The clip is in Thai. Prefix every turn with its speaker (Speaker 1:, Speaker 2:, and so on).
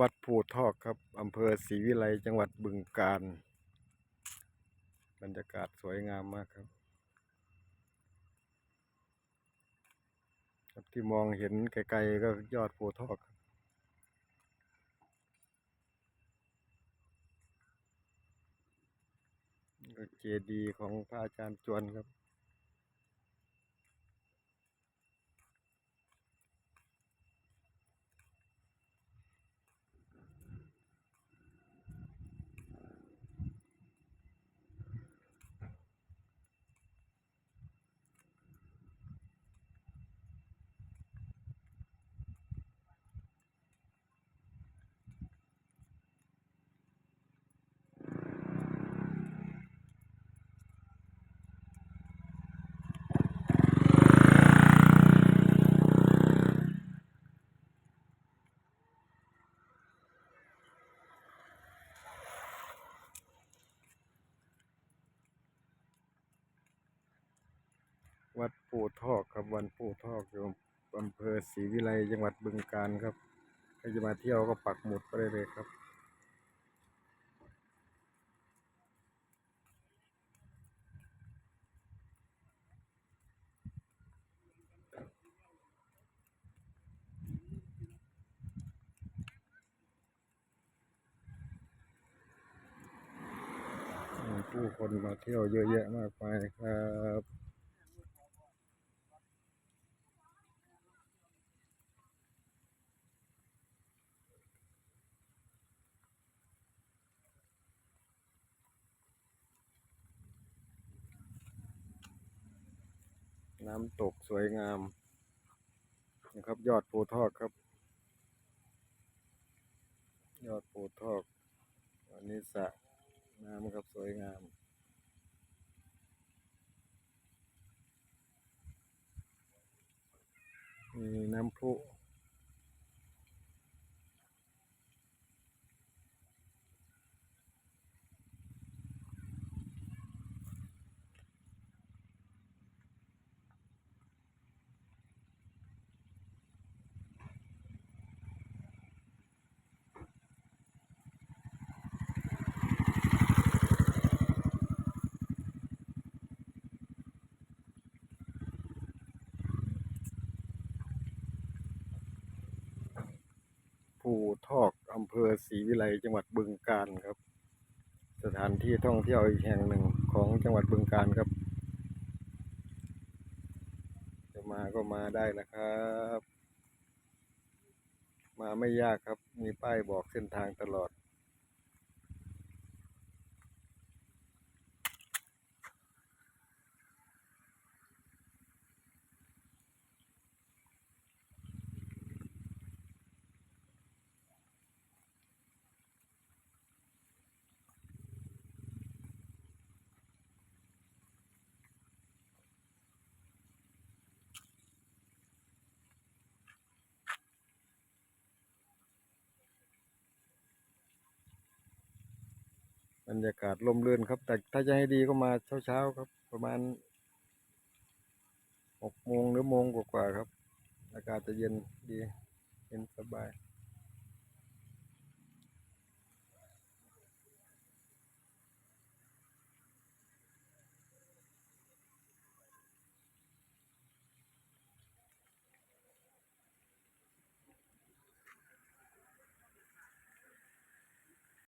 Speaker 1: วัดผูทอกครับอำเภอศรีวิไลจังหวัดบึงกาฬบรรยากาศสวยงามมากครับครับที่มองเห็นไกลๆก็ยอดภูทอกครับนี่ก็เจดีย์ของพระอาจารย์จวนครับ วัดปู่ทอกครับวันปู่ทอกอยู่อำเภอศรีวิไลจังหวัดบึงกาฬครับใครจะมาเที่ยวก็ปักหมุดไปได้เลยครับผู้คนมาเที่ยวเยอะแยะมากมายครับ น้ำตกสวยงามนะครับยอดภูทอกครับ ยอดภูทอกอันนี้สระน้ำครับสวยงามมีน้ำพุ ภูทอกอำเภอศรีวิไลจังหวัดบึงกาฬครับ สถานที่ท่องเที่ยวอีกแห่งหนึ่งของจังหวัดบึงกาฬครับ จะมาก็มาได้นะครับ มาไม่ยากครับ มีป้ายบอกเส้นทางตลอด บรรยากาศลมเรื่นครับ แต่ถ้าจะให้ดีก็มาเช้าๆครับ ประมาณหกโมงหรือโมงกว่าๆครับ อากาศจะเย็นดีเย็นสบาย